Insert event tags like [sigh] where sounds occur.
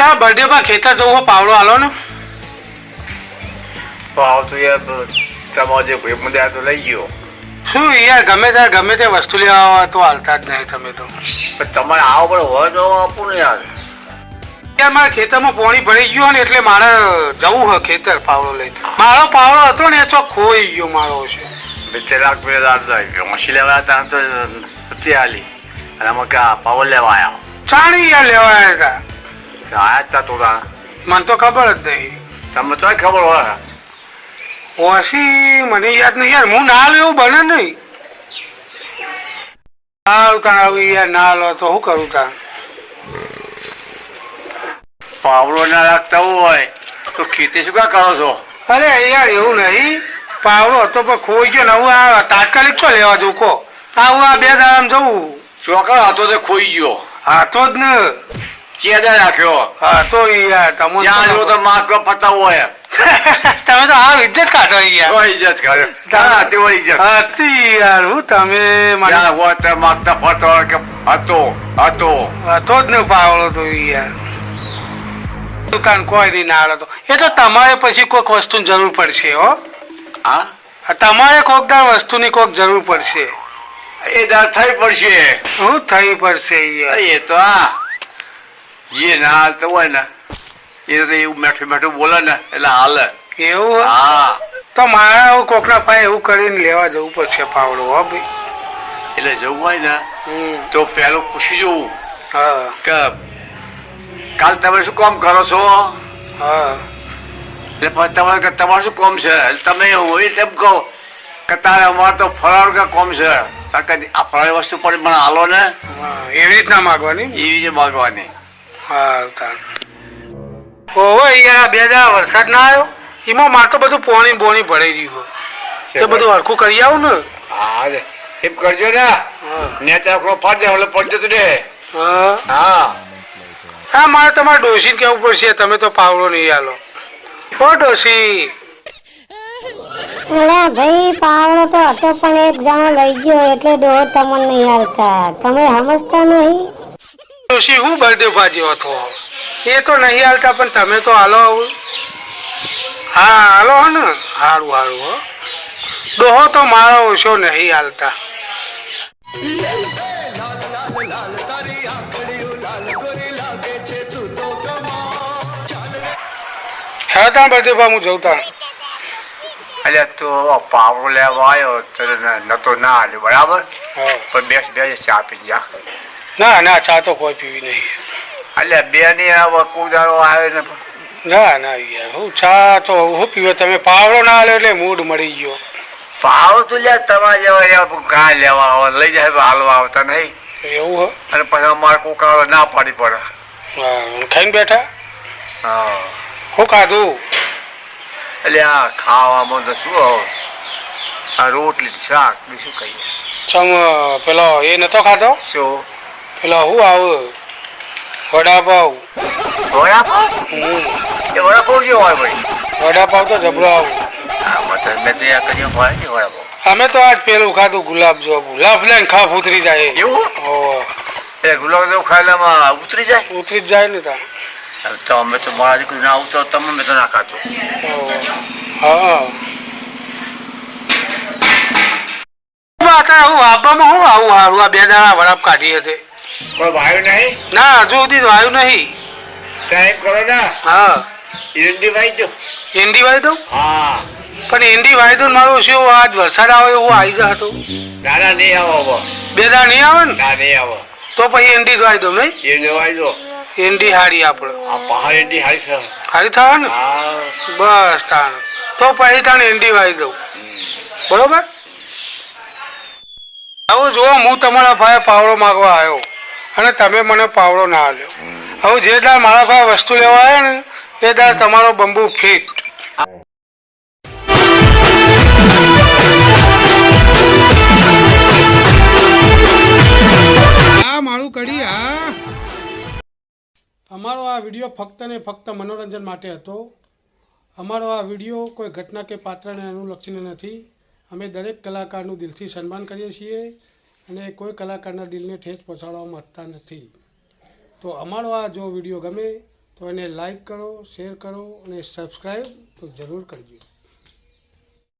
મારા બર્થડે પર ખેતર જવું હોય પાવડો હાલો ને પાવ તો યાર તમારો જે ભાઈ મંદિર તો લઈ ગયો. શું યાર ગમે ત્યારે ગમે તે વસ્તુ લેવા તો હાલતા જ નહીં તમે તો. પણ તમારે આવો પડે હોય તો આપું ને યાર. યાર મારા ખેતરમાં પાણી ભરી ગયું ને એટલે મારે જવું હોય ખેતર પાવડો લઈ મારો પાવડો હતો ને તો ખોઈ ગયો મારો છે. બે લાખ બે જાય મસી લેવા હતા તો હતી હાલી. અને અમે ક્યાં પાવડો લેવા આવ્યા ચાણી યાર લેવા આવ્યા હતા આયા જ તો મને તો ખબર જ નહીં. તમને તો ખબર હોય. ઓછી મને યાદ નહીં યાર હું ના લેવું બને નહીં. તાર આવી યાર ના લો તો શું કરું તા? પાવડો ના રાખતા હોય તો ખેતી શું કા કરો છો? અરે યાર એવું નહીં. પાવડો હતો પણ ખોઈ ગયો ને હું આ તાત્કાલિક તો લેવા જવું કહો. આવું આ બે દાડામાં જવું ચોકડ હતો તે ખોઈ ગયો. હતો જ ને. ચેડા રાખ્યો હા તો યાર તમે ત્યાં જો તો માથકો પતાવ હોય [laughs] તમે તો આ ઇજ્જત કાઢો યાર ઇજ્જત કાઢો. તારા તેવો ઇજ્જત. હતી યાર હું તમે મને જ્યાં હોય તે માગતા ફરતો કે હતો હતો. હતો જ ને પાવળો તો યાર. દુકાન કોઈ નહીં ના તો એ તો તમારે પછી કોઈક વસ્તુની જરૂર પડશે હો. હા? તમારે કોકદાર વસ્તુની કોક જરૂર પડશે. એ દર થઈ પડશે. હું થઈ પડશે એ તો હા જે ના હાલતો હોય ને એ તો એવું મેઠું મેઠું બોલે ને એટલે હાલે એવું? હા. તો મારે કોકના પાસે એવું કરીને લેવા જવું પડશે પાવડો હો ભાઈ. એટલે જવું હોય ને તો પેલું પૂછી જવું. હા. કે કાલ તમે શું કામ કરો છો? હા. એટલે તમારે કે તમારું શું કામ છે? તમે હોય તેમ કહો કે તારે અમારે તો ફરાળ કે કોમ છે? આ ફરાળી વસ્તુ પણ મને હાલો ને. એવી રીતના માગવાની? એવી રીતે માગવાની. ઓહો યાર બે દાડા વરસાદ ના આવ્યો. એમાં માર તો બધું પોણી બોણી ભરાઈ રહ્યું. તે બધું હરખું કરી આવું ને? હા. એમ કરજો ને. હા. ને ચાકડો ફાટ જાય એટલે પડજો તો રે હા. હા. હા મારે તમારે ડોસી કેવું પડશે. તમે તો પાવડો નહીં આલો ઓ ડોસી અલા ભાઈ પાવડો તો હતો પણ એક જણો લઈ ગયો એટલે ડોહ તમને નહીં હાલતા. તમે સમજતા નહીં? ડોસી હું બર્થડે ભાજ્યો હતો એ તો નહીં હાલતા પણ તમે તો હાલો આવું હા હાલો હો ને સારું સારું હો ડોહો તો મારો ઓછો નહીં હાલતા હે ત્યાં બર્થડે પા હું જઉં ત્યાં એટલે તું પાવડો લેવા આવ્યો તો ન- નતો ના હાલ્યો બરાબર હા. પણ બેસ બેસ ચા પી જા ના ના ચા તો કોઈ પીવી નહીં. એટલે બે ની હવે કુદારો આવે ને ના ના યાર હું ચા તો હું પીવે તમે પાવડો ના લે એટલે મૂડ મળી ગયો. પાવડો તો લે તમારા જેવા ગાય લેવા આવે લઈ જાય હાલવા આવતા નહીં. એવું હો? અને પછી અમારે કોકાળો ના પાડી પડે. હા ખાઈને બેઠા? હા. હું ખાધું? એટલે આ ખાવામાં તો શું આવો? આ રોટલી શાક બીજું કહીએ ચમ પેલો એ નતો ખાધો? શું? પેલો હું આવું? વડાપાવ. વડાપાવ? એ વડાપાવ જેવો હોય ભાઈ? વડાપાવ તો જબરો આવું. અમે તો આજ પેલું ખાધું ગુલાબ જાંબુ. લાફ લઈને ખાફ ઉતરી જાય એવું? એ ગુલાબ જાંબુ ખાયલામાં ઉતરી જાય? ઉતરી જ જાય ને તા તો અમે તો મારા દીકરી ના ઉતરો તમે મેં તો ના ખાધું. હા. હું આબામાં હું આવું હારું આ બે દાણા વડાપ કાઢી હતી. કોઈ વાયુ નહીં? ના હજુ સુધી વાયુ નહીં. સાહેબ કરો ને. હા. હિન્દી જો ઈંડી વાઈ દઉં હા. પણ હિન્દી દઉં ને શું આજ વરસાદ આવે એવું આવી જાય હતો ના નહીં આવો બે દા નહીં આવે ને? ના નહીં આવો. તો પછી હિન્દી જ દઉં નહીં? હિન્દી લેવાય દો. હિન્દી હારી આપણે આ પહાડ હિન્દી હારી છે. હારી થાય ને? બસ તાણ. તો પછી તાણ હિન્દી વાઈ દઉં. બરોબર? આવો જુઓ હું તમારા ભાઈ પાવડો માગવા આવ્યો. અને તમે મને પાવડો ના આલ્યો. હવે જે દાળ મારા પાસે વસ્તુ લેવા આવ્યા ને એ દાળ તમારો બંબુ ફિટ. હા મારું કડી હા અમારો આ વીડિયો ફક્ત ને ફક્ત મનોરંજન માટે હતો. અમારો આ વીડિયો કોઈ ઘટના કે પાત્રને અનુલક્ષીને નથી. અમે દરેક કલાકારનું દિલથી સન્માન કરીએ છીએ. અને કોઈ કલાકારના દિલને ઠેસ પહોંચાડવા માગતા નથી. તો અમારો આ જો વીડિયો ગમે તો એને લાઈક કરો, શેર કરો અને સબસ્ક્રાઈબ તો જરૂર કરજો.